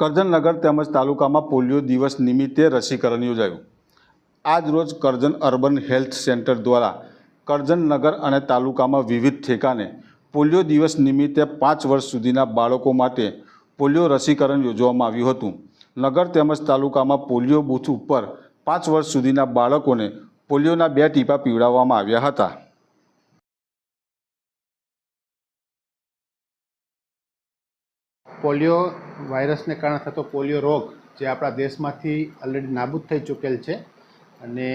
કરજણનગર તેમજ તાલુકામાં પોલિયો દિવસ નિમિત્તે રસીકરણ યોજાયું. આજ રોજ કરજણ અર્બન હેલ્થ સેન્ટર દ્વારા કરજણનગર અને તાલુકામાં વિવિધ ઠેકાને પોલિયો દિવસ નિમિત્તે પાંચ વર્ષ સુધીના બાળકો માટે પોલિયો રસીકરણ યોજવામાં આવ્યું હતું. નગર તેમજ તાલુકામાં પોલિયો બૂથ ઉપર પાંચ વર્ષ સુધીના બાળકોને પોલિયોના બે ટીપા પીવડાવવામાં આવ્યા હતા. પોલિયો વાયરસને કારણે થતો પોલિયો રોગ જે આપણા દેશમાંથી ઓલરેડી નાબૂદ થઈ ચૂકેલ છે અને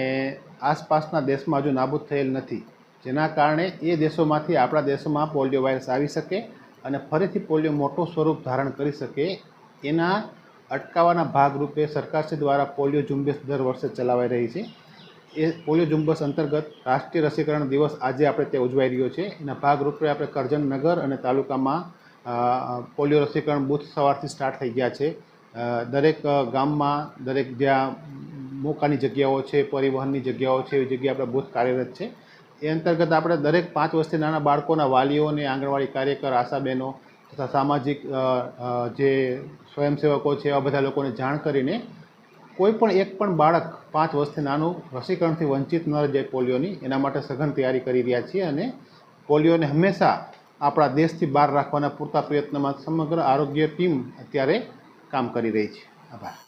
આસપાસના દેશમાં હજુ નાબૂદ થયેલ નથી. જેના કારણે એ દેશોમાંથી આપણા દેશમાં પોલિયો વાયરસ આવી શકે અને ફરીથી પોલિયો મોટું સ્વરૂપ ધારણ કરી શકે એના અટકાવવાના ભાગરૂપે સરકારશ્રી દ્વારા પોલિયો ઝુંબેશ દર વર્ષે ચલાવાઈ રહી છે. એ પોલિયો ઝુંબેશ અંતર્ગત રાષ્ટ્રીય રસીકરણ દિવસ આજે આપણે તે ઉજવાઈ રહ્યો છે. એના ભાગરૂપે આપણે કરજણનગર અને તાલુકામાં પોલિયો રસીકરણ બૂથ સવારથી સ્ટાર્ટ થઈ ગયા છે. દરેક ગામમાં, દરેક જ્યાં મોકાની જગ્યાઓ છે, પરિવહનની જગ્યાઓ છે, એવી જગ્યાએ આપણે બૂથ કાર્યરત છે. એ અંતર્ગત આપણે દરેક પાંચ વર્ષથી નાના બાળકોના વાલીઓને આંગણવાડી કાર્યકર, આશાબહેનો તથા સામાજિક જે સ્વયંસેવકો છે એવા બધા લોકોને જાણ કરીને કોઈ પણ એક પણ બાળક પાંચ વર્ષથી નાનું રસીકરણથી વંચિત ન રહી જાય પોલિયોની, એના માટે સઘન તૈયારી કરી રહ્યા છીએ અને પોલિયોને હંમેશા આપણા દેશથી બહાર રાખવાના પૂરતા પ્રયત્નમાં સમગ્ર આરોગ્ય ટીમ અત્યારે કામ કરી રહી છે. આભાર.